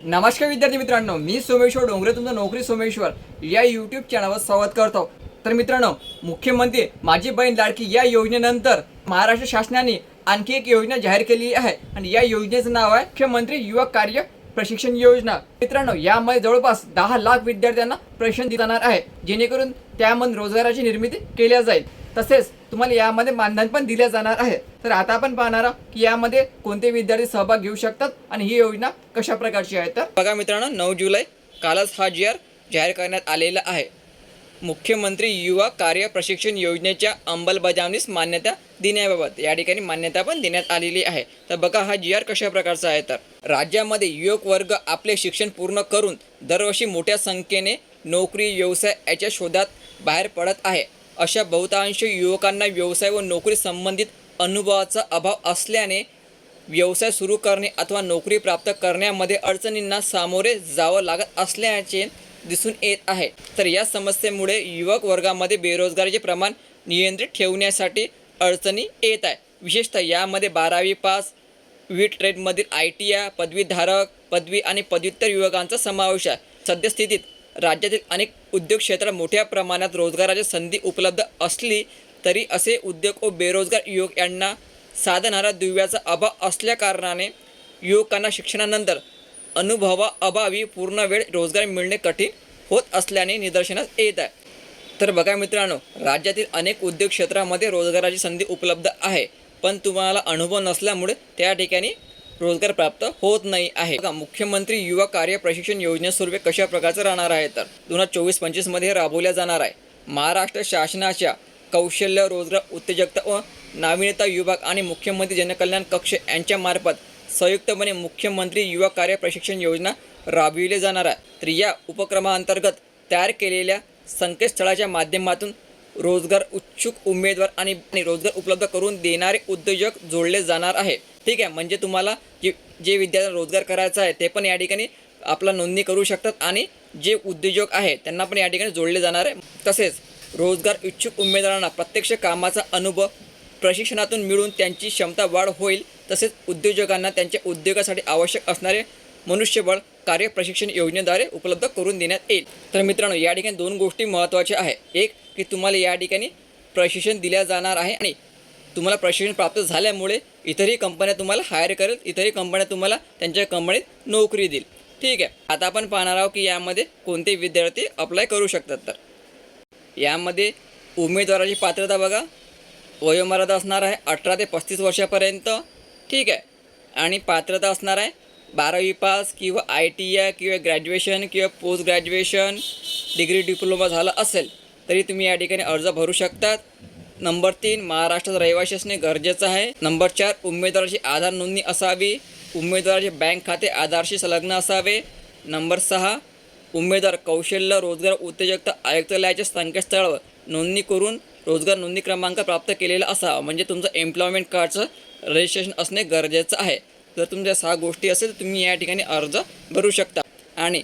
नमस्कार विद्यार्थी मित्रांनो मी सोमेश्वर डोंगरे तुमचं नोकरी सोमेश्वर या यूट्यूब चॅनलवर स्वागत करतो. तर मित्रांनो मुख्यमंत्री माझी बहीण लाडकी या योजनेनंतर महाराष्ट्र शासनाने आणखी एक योजना जाहीर केली आहे. आणि या योजनेचं नाव आहे मुख्यमंत्री युवक कार्य प्रशिक्षण योजना. मित्रांनो यामध्ये जवळपास दहा लाख विद्यार्थ्यांना प्रशिक्षण दिलं जाणार आहे. जेणेकरून त्यामधून रोजगाराची निर्मिती केल्या जाईल. तसेच तुम्हाला यामध्ये मानधन पण दिले जाणार आहे. तर आता आपण पाहणार आहोत की यामध्ये कोणते विद्यार्थी सहभाग घेऊ शकतात आणि ही योजना कशा प्रकारची आहे तर? बघा मित्रांनो नऊ जुलै कालच हा जी आर जाहीर करण्यात आलेला आहे. मुख्यमंत्री युवा कार्य प्रशिक्षण योजनेच्या अंमलबजावणीस मान्यता देण्याबाबत या ठिकाणी मान्यता पण देण्यात आलेली आहे. तर बघा हा जी आर कशा प्रकारचा आहे तर? राज्यामध्ये युवक वर्ग आपले शिक्षण पूर्ण करून दरवर्षी मोठ्या संख्येने नोकरी व्यवसाय याच्या शोधात बाहेर पडत आहे. अशा बहुतांश युवकांना व्यवसाय व नोकरी संबंधित अनुभवाचा अभाव असल्याने व्यवसाय सुरू करणे अथवा नोकरी प्राप्त करण्यामध्ये अडचणींना सामोरे जावं लागत असल्याचे दिसून येत आहे. तर या समस्येमुळे युवक वर्गामध्ये बेरोजगारीचे प्रमाण नियंत्रित ठेवण्यासाठी अडचणी येत आहे. विशेषतः यामध्ये बारावी पास विविध ट्रेडमधील आय टी आय पदवीधारक पदवी आणि पदव्युत्तर युवकांचा समावेश आहे. सद्यस्थितीत राज्यातील अनेक उद्योग क्षेत्रात मोठ्या प्रमाणात रोजगाराची संधी उपलब्ध असली तरी असे उद्योग व बेरोजगार युवक यांना साधणारा दिव्याचा अभाव असल्याकारणाने युवकांना शिक्षणानंतर अनुभवाअभावी पूर्ण वेळ रोजगार मिळणे कठीण होत असल्याने निदर्शनास येत आहे. तर बघा मित्रांनो राज्यातील अनेक उद्योग क्षेत्रामध्ये रोजगाराची संधी उपलब्ध आहे पण तुम्हाला अनुभव नसल्यामुळे त्या ठिकाणी रोजगार प्राप्त होत नाही आहे. मुख्यमंत्री युवा कार्य प्रशिक्षण योजनेस्वरूपी कशा प्रकारचं राहणार आहे तर? दोन हजार चोवीस पंचवीसमध्ये राबवल्या जाणार आहे. महाराष्ट्र शासनाच्या कौशल्य रोजगार उत्तेजकता व नाविन्यता विभाग आणि मुख्यमंत्री जनकल्याण कक्ष यांच्यामार्फत संयुक्तपणे मुख्यमंत्री युवा कार्य प्रशिक्षण योजना राबविली जाणार आहे. तर या उपक्रमाअंतर्गत तयार केलेल्या संकेतस्थळाच्या माध्यमातून रोजगार उत्सुक उमेदवार आणि आणि रोजगार उपलब्ध करून देणारे उद्योजक जोडले जाणार आहे. ठीक आहे म्हणजे तुम्हाला जे जे विद्यार्थ्यांना रोजगार करायचा आहे ते पण या ठिकाणी आपला नोंदणी करू शकतात आणि जे उद्योजक आहे त्यांना पण या ठिकाणी जोडले जाणार आहे. तसेच रोजगार इच्छुक उमेदवारांना प्रत्यक्ष कामाचा अनुभव प्रशिक्षणातून मिळून त्यांची क्षमता वाढ होईल. तसेच उद्योजकांना त्यांच्या उद्योगासाठी आवश्यक असणारे मनुष्यबळ कार्य प्रशिक्षण योजनेद्वारे उपलब्ध करून देण्यात येईल. तर मित्रांनो या ठिकाणी दोन गोष्टी महत्त्वाच्या आहे एक की तुम्हाला या ठिकाणी प्रशिक्षण दिल्या जाणार आहे आणि तुम्हाला प्रशिक्षण प्राप्त झाल्यामुळे इतरही कंपन्या तुम्हाला हायर करेल इतरही कंपन्या तुम्हाला त्यांच्या कंपनीत नोकरी देईल. ठीक आहे. आता आपण पाहणार आहोत की यामध्ये कोणते विद्यार्थी अप्लाय करू शकतात तर. यामध्ये उमेदवाराची पात्रता बघा. वयोमर्यादा असणार आहे अठरा ते पस्तीस वर्षापर्यंत. ठीक आहे. आणि पात्रता असणार आहे बारावी पास किंवा आय टी आय किंवा ग्रॅज्युएशन किंवा पोस्ट ग्रॅज्युएशन डिग्री डिप्लोमा झाला असेल तरी तुम्ही या ठिकाणी अर्ज भरू शकतात. नंबर तीन महाराष्ट्रात रहिवासी असणे गरजेचं आहे. नंबर चार उमेदवाराची आधार नोंदणी असावी. उमेदवाराचे बँक खाते आधारशी संलग्न असावे. नंबर सहा उमेदवार कौशल्य रोजगार उत्तेजकता आयुक्तालयाच्या संकेतस्थळावर नोंदणी करून रोजगार नोंदणी क्रमांक प्राप्त केलेला असावा. म्हणजे तुमचं एम्प्लॉयमेंट कार्डचं रजिस्ट्रेशन असणे गरजेचं आहे. जर तुमच्या सहा गोष्टी असेल तर तुम्ही या ठिकाणी अर्ज भरू शकता. आणि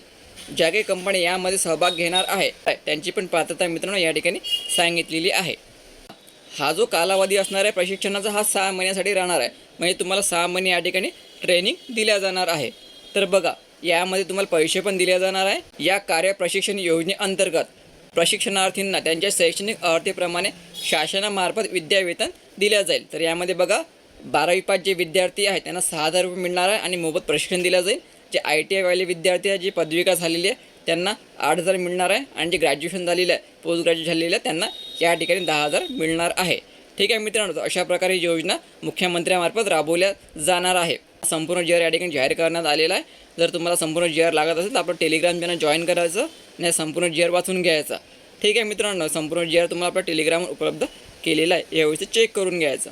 ज्या काही कंपन्या यामध्ये सहभाग घेणार आहे. त्यांची पण पात्रता मित्रांनो या ठिकाणी सांगितलेली आहे. हा जो कालावधी असणार आहे प्रशिक्षणाचा हा सहा महिन्यासाठी राहणार आहे. म्हणजे तुम्हाला सहा महिने या ठिकाणी ट्रेनिंग दिल्या जाणार आहे. तर बघा यामध्ये तुम्हाला पैसे पण दिले जाणार आहे. या कार्य प्रशिक्षण योजनेअंतर्गत प्रशिक्षणार्थींना त्यांच्या शैक्षणिक अर्थेप्रमाणे शासनामार्फत विद्यावेतन दिल्या जाईल. तर यामध्ये बघा बारावी पाच जे विद्यार्थी आहेत त्यांना सहा हजार रुपये मिळणार आहे आणि मोफत प्रशिक्षण दिलं जाईल. जे आय टी आयवाले विद्यार्थी आहेत जे पदविका झालेली आहे त्यांना आठ हजार मिळणार आहे. आणि जे ग्रॅज्युएशन झालेलं आहे पोस्ट ग्रॅज्युएट झालेलं आहे त्यांना या ठिकाणी दहा हजार मिळणार आहे. ठीक आहे मित्रांनो तर अशा प्रकारे ही योजना मुख्यमंत्र्यांमार्फत राबवल्या जाणार आहे. संपूर्ण जी आर या ठिकाणी जाहीर करण्यात आलेला आहे. जर तुम्हाला संपूर्ण जी आर लागत असेल तर आपलं टेलिग्राम चॅनल जॉईन करायचं आणि संपूर्ण जी आर वाचून घ्यायचा. ठीक आहे मित्रांनो संपूर्ण जी आर तुम्हाला आपल्या टेलिग्रामवर उपलब्ध केलेला आहे. यावेळी चेक करून घ्यायचं.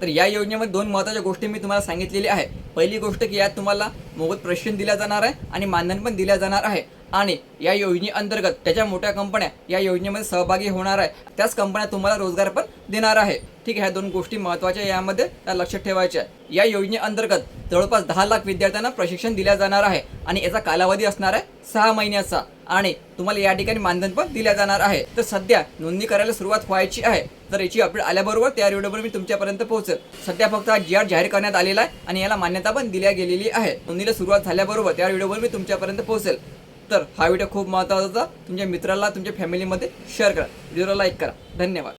तर या योजनेमध्ये दोन महत्त्वाच्या गोष्टी मी तुम्हाला सांगितलेली आहे पहिली गोष्ट की यात तुम्हाला मोफत प्रशिक्षण दिल्या जाणार आहे आणि मानधन पण दिल्या जाणार आहे. आणि या योजनेअंतर्गत त्याच्या मोठ्या कंपन्या या योजनेमध्ये सहभागी होणार आहे. त्याच कंपन्या तुम्हाला रोजगार पण देणार आहे. ठीक आहे ह्या दोन गोष्टी महत्त्वाच्या यामध्ये त्या लक्षात ठेवायच्या या योजनेअंतर्गत जवळपास दहा लाख विद्यार्थ्यांना प्रशिक्षण दिल्या जाणार आहे आणि याचा कालावधी असणार आहे सहा महिन्याचा आणि तुम्हाला या ठिकाणी मानधन पण दिल्या जाणार आहे. तर सध्या नोंदणी करायला सुरुवात व्हायची आहे. तर याची अपडेट आल्याबरोबर त्या रेडिओबरोबर मी तुमच्यापर्यंत पोहोचेल. सध्या फक्त हा जी आर जाहीर करण्यात आलेला आहे आणि याला मान्यता पण दिल्या गेलेली आहे. नोंदणीला सुरुवात झाल्याबरोबर त्या व्हिडिओवर मी तुमच्यापर्यंत पोहोचेल. तर हा व्हिडिओ खूप महत्त्वाचा तुमच्या मित्राला तुमच्या फॅमिलीमध्ये शेअर करा. व्हिडिओला लाईक करा. धन्यवाद.